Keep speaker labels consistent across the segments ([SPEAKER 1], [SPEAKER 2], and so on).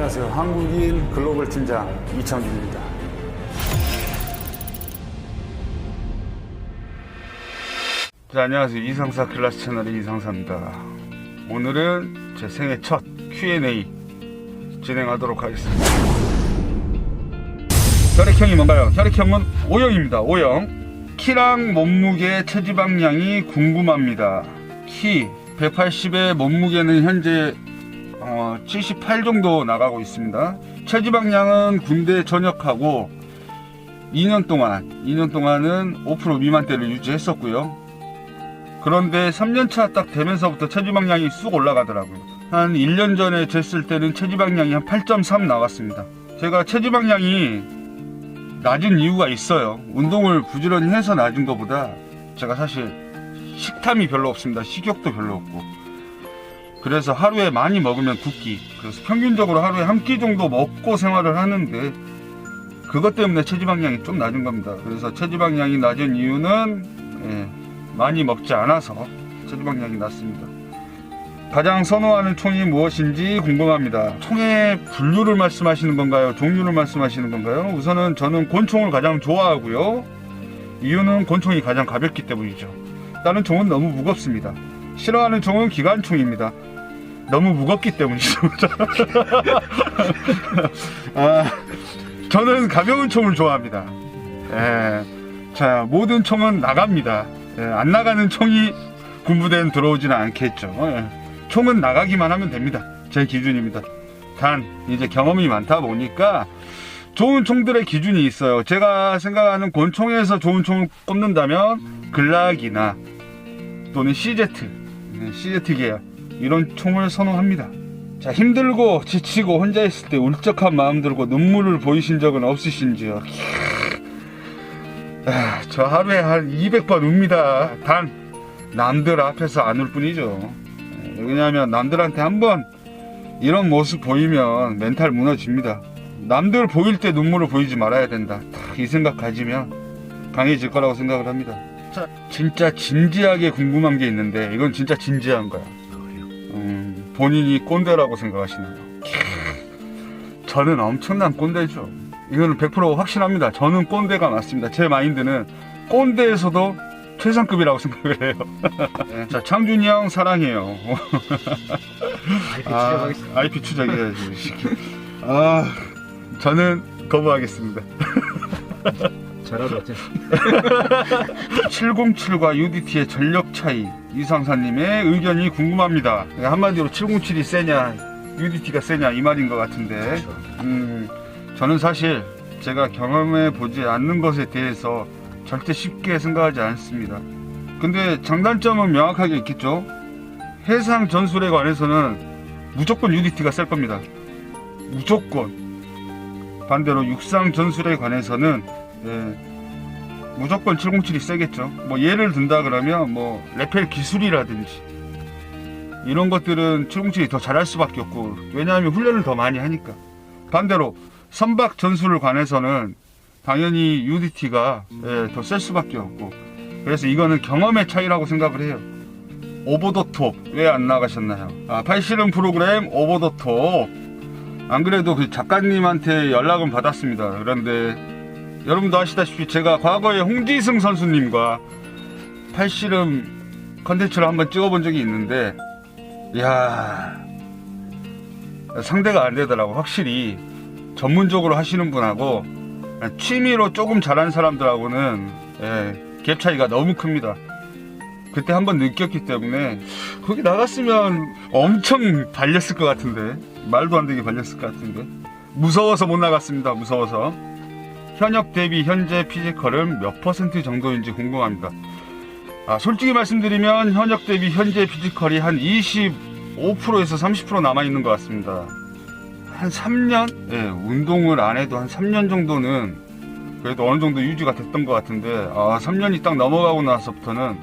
[SPEAKER 1] 안녕하세요. 한국인 글로벌 팀장 이창준입니다.
[SPEAKER 2] 자, 안녕하세요. 이상사 클래스 채널의 이상사입니다. 오늘은 제 생애 첫 Q&A 진행하도록 하겠습니다. 혈액형이 뭔가요? 혈액형은 O형입니다. O형. 키랑 몸무게, 체지방량이 궁금합니다. 키 180에 몸무게는 현재 어, 78 정도 나가고 있습니다. 체지방량은 군대 전역하고 2년 동안, 2년 동안은 5% 미만대를 유지했었고요. 그런데 3년차 딱 되면서부터 체지방량이 쑥 올라가더라고요. 한 1년 전에 쟀을 때는 체지방량이 한 8.3 나왔습니다. 제가 체지방량이 낮은 이유가 있어요. 운동을 부지런히 해서 낮은 것보다 제가 사실 식탐이 별로 없습니다. 식욕도 별로 없고. 그래서 하루에 많이 먹으면 두 끼. 그래서 평균적으로 하루에 한 끼 정도 먹고 생활을 하는데 그것 때문에 체지방량이 좀 낮은 겁니다. 그래서 체지방량이 낮은 이유는 예, 많이 먹지 않아서 체지방량이 낮습니다. 가장 선호하는 총이 무엇인지 궁금합니다. 총의 분류를 말씀하시는 건가요? 종류를 말씀하시는 건가요? 우선은 저는 권총을 가장 좋아하고요. 이유는 권총이 가장 가볍기 때문이죠. 다른 총은 너무 무겁습니다. 싫어하는 총은 기관총입니다. 너무 무겁기 때문이죠. 아, 저는 가벼운 총을 좋아합니다. 예. 자, 모든 총은 나갑니다. 예, 안 나가는 총이 군부대는 들어오지는 않겠죠. 예. 총은 나가기만 하면 됩니다. 제 기준입니다. 단, 이제 경험이 많다 보니까 좋은 총들의 기준이 있어요. 제가 생각하는 권총에서 좋은 총을 꼽는다면 글락이나 또는 CZ, 네, CZ 계열 이런 총을 선호합니다. 자, 힘들고 지치고 혼자 있을 때 울적한 마음 들고 눈물을 보이신 적은 없으신지요? 아, 저 하루에 한 200번 웁니다. 단 남들 앞에서 안 울 뿐이죠. 예, 왜냐하면 남들한테 한번 이런 모습 보이면 멘탈 무너집니다. 남들 보일 때 눈물을 보이지 말아야 된다. 딱이 생각 가지면 강해질 거라고 생각을 합니다. 자, 진짜 진지하게 궁금한 게 있는데 이건 진짜 진지한 거야. 음, 본인이 꼰대라고 생각하시나요? 저는 엄청난 꼰대죠. 이거는 100% 확신합니다. 저는 꼰대가 맞습니다. 제 마인드는 꼰대에서도 최상급이라고 생각을 해요. 네. 자, 창준이 형 사랑해요. 아, IP 추적해야지. 이 새끼. 아, 저는 거부하겠습니다.
[SPEAKER 3] 왔지.
[SPEAKER 2] 707과 UDT의 전력 차이 이상사님의 의견이 궁금합니다. 한마디로 707이 세냐 UDT가 세냐 이 말인 것 같은데 음, 저는 사실 제가 경험해 보지 않는 것에 대해서 절대 쉽게 생각하지 않습니다. 근데 장단점은 명확하게 있겠죠. 해상 전술에 관해서는 무조건 UDT가 셀 겁니다. 무조건. 반대로 육상 전술에 관해서는 예, 무조건 707이 세겠죠. 뭐 예를 든다 그러면 뭐 레펠 기술이라든지 이런 것들은 707이 더 잘할 수밖에 없고 왜냐하면 훈련을 더 많이 하니까. 반대로 선박 전술을 관해서는 당연히 UDT가 예, 더셀 수밖에 없고 그래서 이거는 경험의 차이라고 생각을 해요. 오버 더톱 왜 안 나가셨나요? 아, 팔씨름 프로그램 오버 더 톱. 안 그래도 그 작가님한테 연락은 받았습니다. 그런데 여러분도 아시다시피 제가 과거에 홍지승 선수님과 팔씨름 컨텐츠를 한번 찍어본 적이 있는데, 이야, 상대가 안 되더라고. 확실히 전문적으로 하시는 분하고 취미로 조금 잘하는 사람들하고는 예, 갭 차이가 너무 큽니다. 그때 한번 느꼈기 때문에 거기 나갔으면 엄청 발렸을 것 같은데 말도 안 되게 발렸을 것 같은데 무서워서 못 나갔습니다. 무서워서 현역 대비 현재 피지컬은 몇 퍼센트 정도인지 궁금합니다. 아, 솔직히 말씀드리면 현역 대비 현재 피지컬이 한 25%에서 30% 남아 있는 것 같습니다. 한 3년? 예, 운동을 안 해도 한 3년 정도는 그래도 어느 정도 유지가 됐던 것 같은데 아, 3년이 딱 넘어가고 나서부터는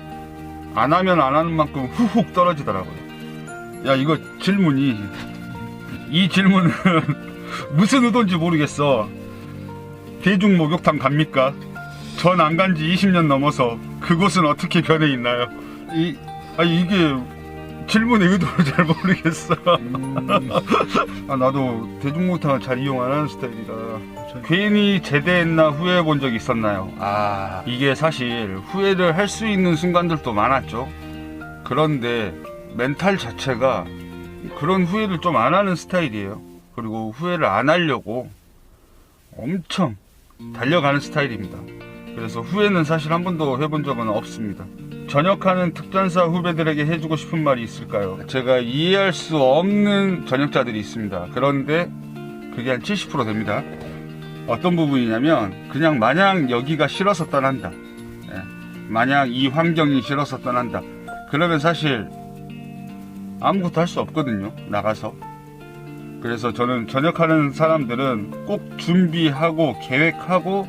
[SPEAKER 2] 안 하면 안 하는 만큼 후훅 떨어지더라고요. 야, 이거 질문이, 이 질문은 무슨 의도인지 모르겠어. 대중 목욕탕 갑니까? 전 안 간 지 20년 넘어서 그곳은 어떻게 변해 있나요? 이, 아 이게 질문의 의도를 잘 모르겠어.
[SPEAKER 3] 음,
[SPEAKER 2] 아, 나도 대중모탕을 잘 이용 안 하는 스타일이라. 괜히 제대했나 후회해 본 적이 있었나요? 아, 이게 사실 후회를 할 수 있는 순간들도 많았죠. 그런데 멘탈 자체가 그런 후회를 좀 안 하는 스타일이에요. 그리고 후회를 안 하려고 엄청 달려가는 스타일입니다. 그래서 후회는 사실 한 번도 해본 적은 없습니다. 전역하는 특전사 후배들에게 해주고 싶은 말이 있을까요? 제가 이해할 수 없는 전역자들이 있습니다. 그런데 그게 한 70% 됩니다. 어떤 부분이냐면 그냥 마냥 여기가 싫어서 떠난다. 예. 마냥 이 환경이 싫어서 떠난다. 그러면 사실 아무것도 할 수 없거든요. 나가서. 그래서 저는 전역하는 사람들은 꼭 준비하고 계획하고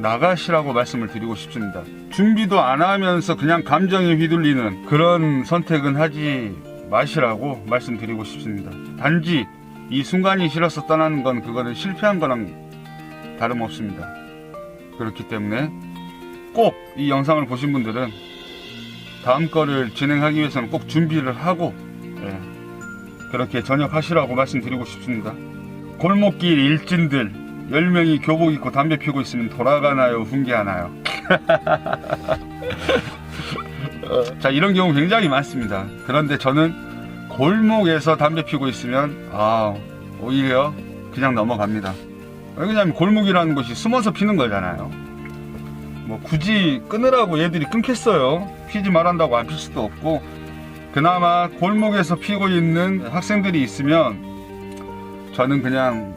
[SPEAKER 2] 나가시라고 말씀을 드리고 싶습니다. 준비도 안 하면서 그냥 감정에 휘둘리는 그런 선택은 하지 마시라고 말씀드리고 싶습니다. 단지 이 순간이 싫어서 떠나는 건 그거는 실패한 거랑 다름없습니다. 그렇기 때문에 꼭 이 영상을 보신 분들은 다음 거를 진행하기 위해서는 꼭 준비를 하고 예, 그렇게 전역하시라고 말씀드리고 싶습니다. 골목길 일진들 10명이 교복 입고 담배 피우고 있으면 돌아가나요? 훈계하나요? 자, 이런 경우 굉장히 많습니다. 그런데 저는 골목에서 담배 피우고 있으면, 아, 오히려 그냥 넘어갑니다. 왜냐면 골목이라는 곳이 숨어서 피는 거잖아요. 뭐 굳이 끊으라고 얘들이 끊겠어요. 피지 말한다고 안 필 수도 없고, 그나마 골목에서 피고 있는 학생들이 있으면 저는 그냥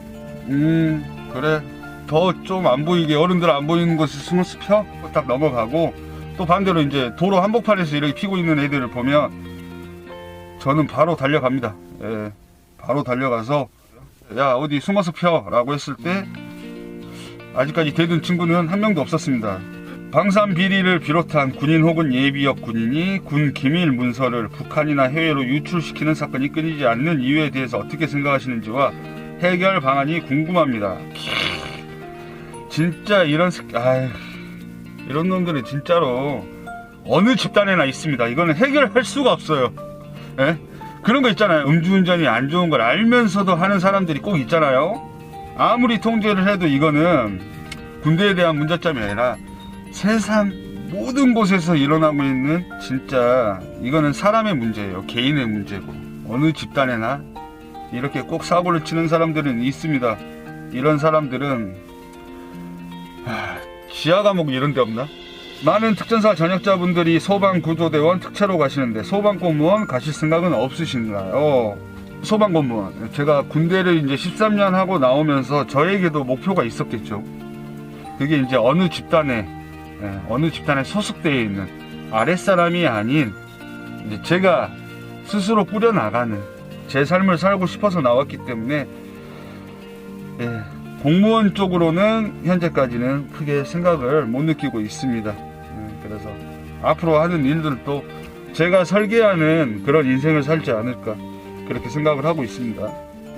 [SPEAKER 2] 음 그래 더 좀 안 보이게 어른들 안 보이는 곳에 숨어서 펴? 딱 넘어가고 또 반대로 이제 도로 한복판에서 이렇게 피고 있는 애들을 보면 저는 바로 달려갑니다. 예, 바로 달려가서 야 어디 숨어서 펴 라고 했을 때 아직까지 대든 친구는 한 명도 없었습니다. 방산 비리를 비롯한 군인 혹은 예비역 군인이 군 기밀 문서를 북한이나 해외로 유출시키는 사건이 끊이지 않는 이유에 대해서 어떻게 생각하시는지와 해결 방안이 궁금합니다. 진짜 이런 새- 아이 이런 놈들은 진짜로 어느 집단에나 있습니다. 이거는 해결할 수가 없어요. 예? 그런 거 있잖아요. 음주운전이 안 좋은 걸 알면서도 하는 사람들이 꼭 있잖아요. 아무리 통제를 해도 이거는 군대에 대한 문제점이 아니라 세상 모든 곳에서 일어나고 있는 진짜 이거는 사람의 문제예요. 개인의 문제고 어느 집단에나 이렇게 꼭 사고를 치는 사람들은 있습니다. 이런 사람들은 하, 지하 감옥 이런 데 없나? 많은 특전사 전역자분들이 소방구조대원 특채로 가시는데 소방공무원 가실 생각은 없으신가요? 소방공무원 제가 군대를 이제 13년 하고 나오면서 저에게도 목표가 있었겠죠. 그게 이제 어느 집단에 예, 어느 집단에 소속되어 있는 아랫사람이 아닌 이제 제가 스스로 꾸려나가는 제 삶을 살고 싶어서 나왔기 때문에 예, 공무원 쪽으로는 현재까지는 크게 생각을 못 느끼고 있습니다. 예, 그래서 앞으로 하는 일들도 제가 설계하는 그런 인생을 살지 않을까 그렇게 생각을 하고 있습니다.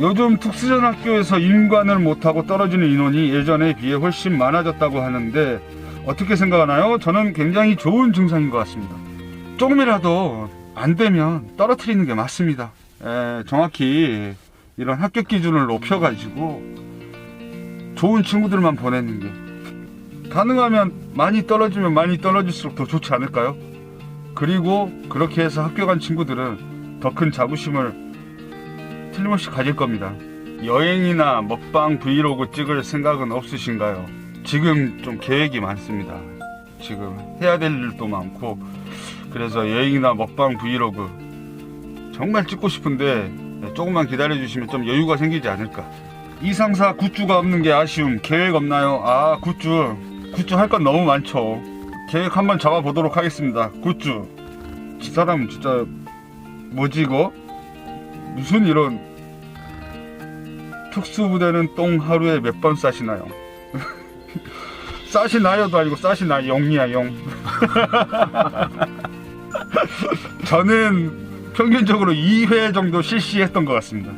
[SPEAKER 2] 요즘 특수전 학교에서 인관을 못하고 떨어지는 인원이 예전에 비해 훨씬 많아졌다고 하는데 어떻게 생각하나요? 저는 굉장히 좋은 증상인 것 같습니다. 조금이라도 안 되면 떨어뜨리는 게 맞습니다. 에, 정확히 이런 합격 기준을 높여가지고 좋은 친구들만 보내는 게 가능하면 많이 떨어지면 많이 떨어질수록 더 좋지 않을까요? 그리고 그렇게 해서 합격한 친구들은 더 큰 자부심을 틀림없이 가질 겁니다. 여행이나 먹방 브이로그 찍을 생각은 없으신가요? 지금 좀 계획이 많습니다. 지금 해야 될 일도 많고 그래서 여행이나 먹방 브이로그 정말 찍고 싶은데 조금만 기다려 주시면 좀 여유가 생기지 않을까. 이상사 굿즈가 없는 게 아쉬움. 계획 없나요? 아 굿즈 굿즈 할 건 너무 많죠. 계획 한번 잡아 보도록 하겠습니다. 굿즈. 지 사람 진짜 뭐지 이거? 무슨 이런 특수부대는 똥 하루에 몇 번 싸시나요? 싸시 나요도 아니고 싸시나 용이야 용. 저는 평균적으로 2회 정도 실시했던 것 같습니다.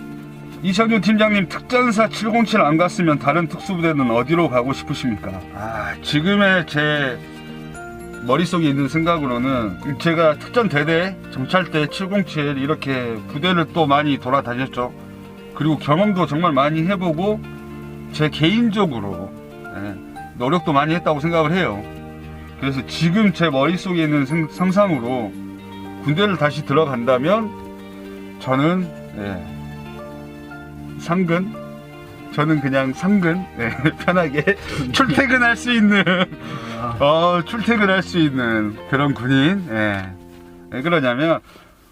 [SPEAKER 2] 이창준 팀장님 특전사 707 안 갔으면 다른 특수부대는 어디로 가고 싶으십니까? 아 지금의 제 머릿속에 있는 생각으로는 제가 특전 대대 정찰대 707 이렇게 부대를 또 많이 돌아다녔죠. 그리고 경험도 정말 많이 해보고 제 개인적으로 예, 노력도 많이 했다고 생각을 해요. 그래서 지금 제 머릿속에 있는 생- 상상으로 군대를 다시 들어간다면 저는 예, 상근 저는 그냥 상근 예, 편하게 출퇴근할 수 있는 어, 출퇴근할 수 있는 그런 군인 예. 왜 그러냐면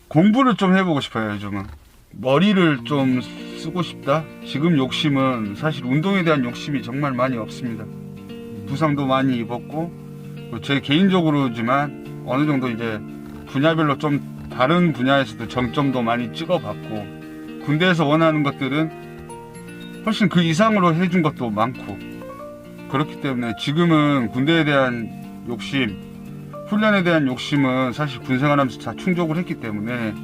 [SPEAKER 2] 공부를 좀 해보고 싶어요 요즘은 머리를 좀 쓰고 싶다. 지금 욕심은 사실 운동에 대한 욕심이 정말 많이 없습니다. 부상도 많이 입었고 그리고 제 개인적으로지만 어느 정도 이제 분야별로 좀 다른 분야에서도 정점도 많이 찍어봤고 군대에서 원하는 것들은 훨씬 그 이상으로 해준 것도 많고 그렇기 때문에 지금은 군대에 대한 욕심 훈련에 대한 욕심은 사실 군생활하면서 다 충족을 했기 때문에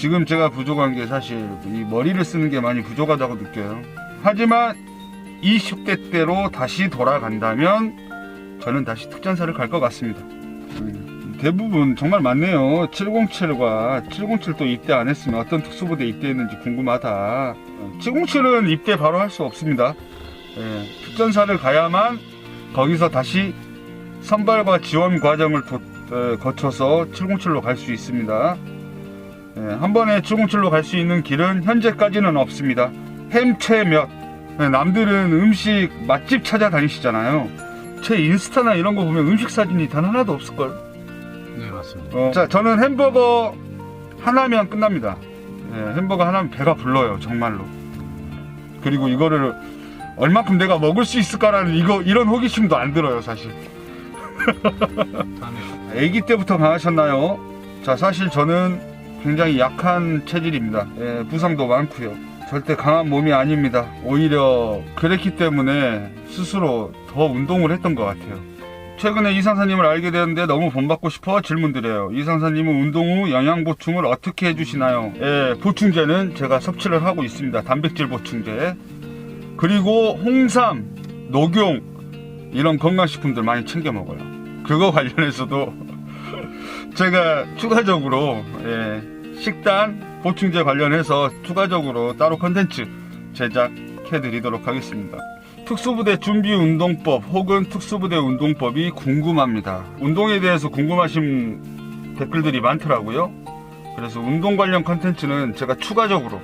[SPEAKER 2] 지금 제가 부족한 게 사실 이 머리를 쓰는 게 많이 부족하다고 느껴요 하지만 20대 때로 다시 돌아간다면 저는 다시 특전사를 갈 것 같습니다. 음, 대부분 정말 많네요. 707과 707도 입대 안 했으면 어떤 특수부대 입대했는지 궁금하다. 707은 입대 바로 할 수 없습니다. 예, 특전사를 가야만 거기서 다시 선발과 지원 과정을 도- 에, 거쳐서 707로 갈 수 있습니다. 예, 한 번에 707로 갈 수 있는 길은 현재까지는 없습니다. 햄채 몇 예, 남들은 음식 맛집 찾아다니시잖아요. 제 인스타나 이런 거 보면 음식 사진이 단 하나도 없을걸.
[SPEAKER 3] 네 맞습니다.
[SPEAKER 2] 어, 자, 저는 햄버거 하나면 끝납니다. 예, 햄버거 하나면 배가 불러요, 정말로. 그리고 이거를 얼마큼 내가 먹을 수 있을까라는 이거 이런 호기심도 안 들어요, 사실. 아기 때부터 강하셨나요? 자, 사실 저는 굉장히 약한 체질입니다. 예, 부상도 많고요. 절대 강한 몸이 아닙니다. 오히려 그랬기 때문에 스스로 더 운동을 했던 것 같아요. 최근에 이상사님을 알게 되는데 너무 본받고 싶어 질문드려요. 이상사님은 운동 후 영양 보충을 어떻게 해주시나요? 예, 보충제는 제가 섭취를 하고 있습니다. 단백질 보충제. 그리고 홍삼, 녹용 이런 건강식품들 많이 챙겨 먹어요. 그거 관련해서도 제가 추가적으로 예, 식단 보충제 관련해서 추가적으로 따로 컨텐츠 제작해 드리도록 하겠습니다. 특수부대 준비 운동법 혹은 특수부대 운동법이 궁금합니다. 운동에 대해서 궁금하신 댓글들이 많더라고요. 그래서 운동 관련 컨텐츠는 제가 추가적으로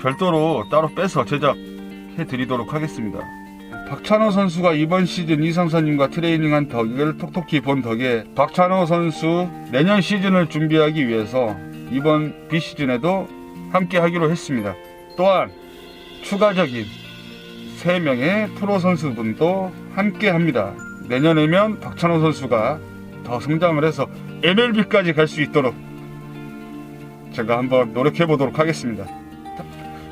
[SPEAKER 2] 별도로 따로 빼서 제작해 드리도록 하겠습니다. 박찬호 선수가 이번 시즌 이상사님과 트레이닝한 덕을 톡톡히 본 덕에 박찬호 선수 내년 시즌을 준비하기 위해서 이번 비시즌에도 함께 하기로 했습니다. 또한 추가적인 3명의 프로 선수분도 함께 합니다. 내년에면 박찬호 선수가 더 성장을 해서 MLB까지 갈 수 있도록 제가 한번 노력해 보도록 하겠습니다.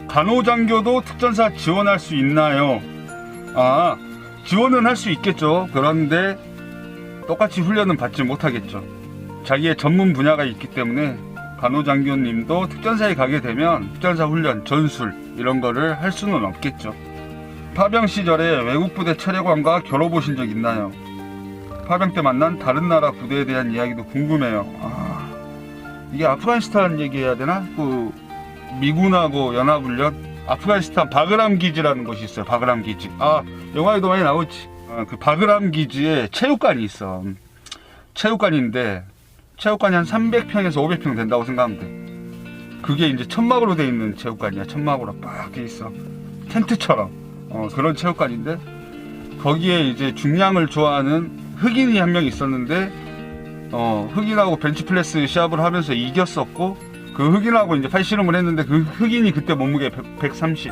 [SPEAKER 2] 간호장교도 특전사 지원할 수 있나요? 아, 지원은 할 수 있겠죠. 그런데 똑같이 훈련은 받지 못하겠죠. 자기의 전문 분야가 있기 때문에 간호장교님도 특전사에 가게 되면 특전사 훈련, 전술 이런 거를 할 수는 없겠죠. 파병 시절에 외국 부대 체력관과 겨뤄보신 적 있나요? 파병 때 만난 다른 나라 부대에 대한 이야기도 궁금해요. 아, 이게 아프가니스탄 얘기해야 되나? 그 미군하고 연합훈련 아프가니스탄 바그람 기지라는 곳이 있어요. 바그람 기지. 아 영화에도 많이 나오지. 아, 그 바그람 기지에 체육관이 있어. 음, 체육관인데 체육관이 한 300평에서 500평 된다고 생각하면 돼. 그게 이제 천막으로 돼 있는 체육관이야. 천막으로 빡돼 있어. 텐트처럼 어, 그런 체육관인데 거기에 이제 중량을 좋아하는 흑인이 한 명 있었는데 어, 흑인하고 벤치프레스 시합을 하면서 이겼었고 그 흑인하고 이제 팔씨름을 했는데 그 흑인이 그때 몸무게 100, 130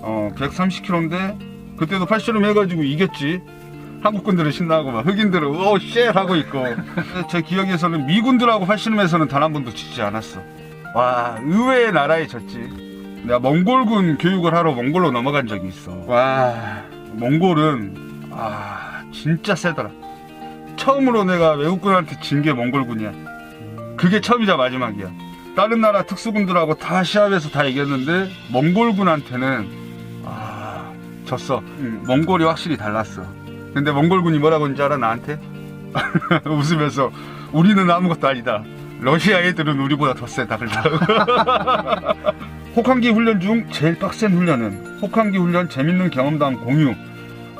[SPEAKER 2] 어, 130kg인데 그때도 팔씨름 해가지고 이겼지. 한국 군들은 신나고 막 흑인들은 오쉣 하고 있고. 제 기억에서는 미군들하고 팔씨름에서는 단 한 번도 지지 않았어. 와 의외의 나라에 졌지. 내가 몽골군 교육을 하러 몽골로 넘어간 적이 있어. 와 몽골은 아 진짜 세더라. 처음으로 내가 외국군한테 진 게 몽골군이야. 그게 처음이자 마지막이야 다른 나라 특수군들하고 다 시합에서 다 이겼는데 몽골군한테는 아 졌어 응, 몽골이 확실히 달랐어 근데 몽골군이 뭐라고 했는지 알아 나한테? 웃으면서 우리는 아무것도 아니다. 러시아 애들은 우리보다 더 세다. 그러더라고. 혹한기 훈련 중 제일 빡센 훈련은 혹한기 훈련 재밌는 경험담 공유.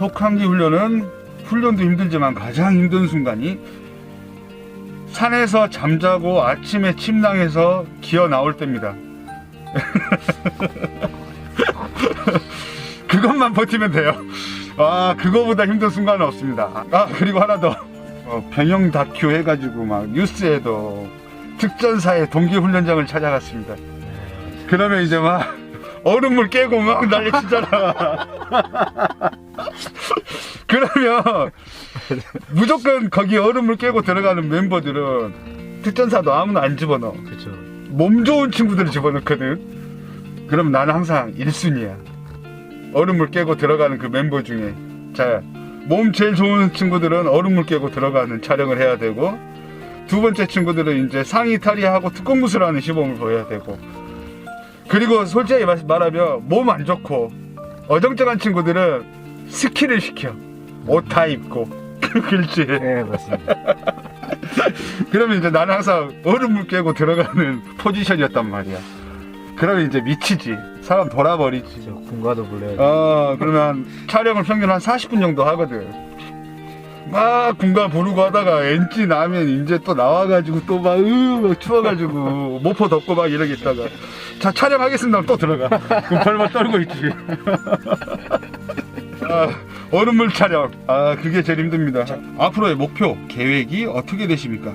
[SPEAKER 2] 혹한기 훈련은 훈련도 힘들지만 가장 힘든 순간이 산에서 잠자고 아침에 침낭에서 기어 나올 때입니다. 그것만 버티면 돼요. 아, 그거보다 힘든 순간은 없습니다. 아, 그리고 하나 더. 어, 병영 다큐 해가지고 막 뉴스에도 특전사의 동기훈련장을 찾아갔습니다. 그러면 이제 막 얼음물 깨고 막 난리 치잖아. 그러면 무조건 거기 얼음물 깨고 들어가는 멤버들은 특전사도 아무나 안 집어넣어.
[SPEAKER 3] 그렇죠.
[SPEAKER 2] 몸 좋은 친구들을 집어넣거든. 그럼 나는 항상 1순위야. 얼음물 깨고 들어가는 그 멤버 중에. 자, 몸 제일 좋은 친구들은 얼음물 깨고 들어가는 촬영을 해야 되고, 두 번째 친구들은 이제 상의 탈의하고 특공무술하는 시범을 보여야 되고, 그리고 솔직히 말- 말하면 몸 안 좋고, 어정쩡한 친구들은 스키를 시켜. 옷 다 입고. 그렇지.
[SPEAKER 3] 네 맞습니다.
[SPEAKER 2] 그러면 이제 나는 항상 얼음물 깨고 들어가는 포지션이었단 말이야. 그러면 이제 미치지. 사람 돌아버리지.
[SPEAKER 3] 저 군가도 불러야 돼.
[SPEAKER 2] 어, 그러면 촬영을 평균 한 40분 정도 하거든. 막 군가 부르고 하다가 엔지 나면 이제 또 나와가지고 또 막, 으, 막 추워가지고 모포 덮고 막 이러겠다가. 자, 촬영하겠습니다. 하면 또 들어가. 그럼 벌벌 떨고 있지. 아, 얼음물 촬영. 아, 그게 제일 힘듭니다. 앞으로의 목표, 계획이 어떻게 되십니까?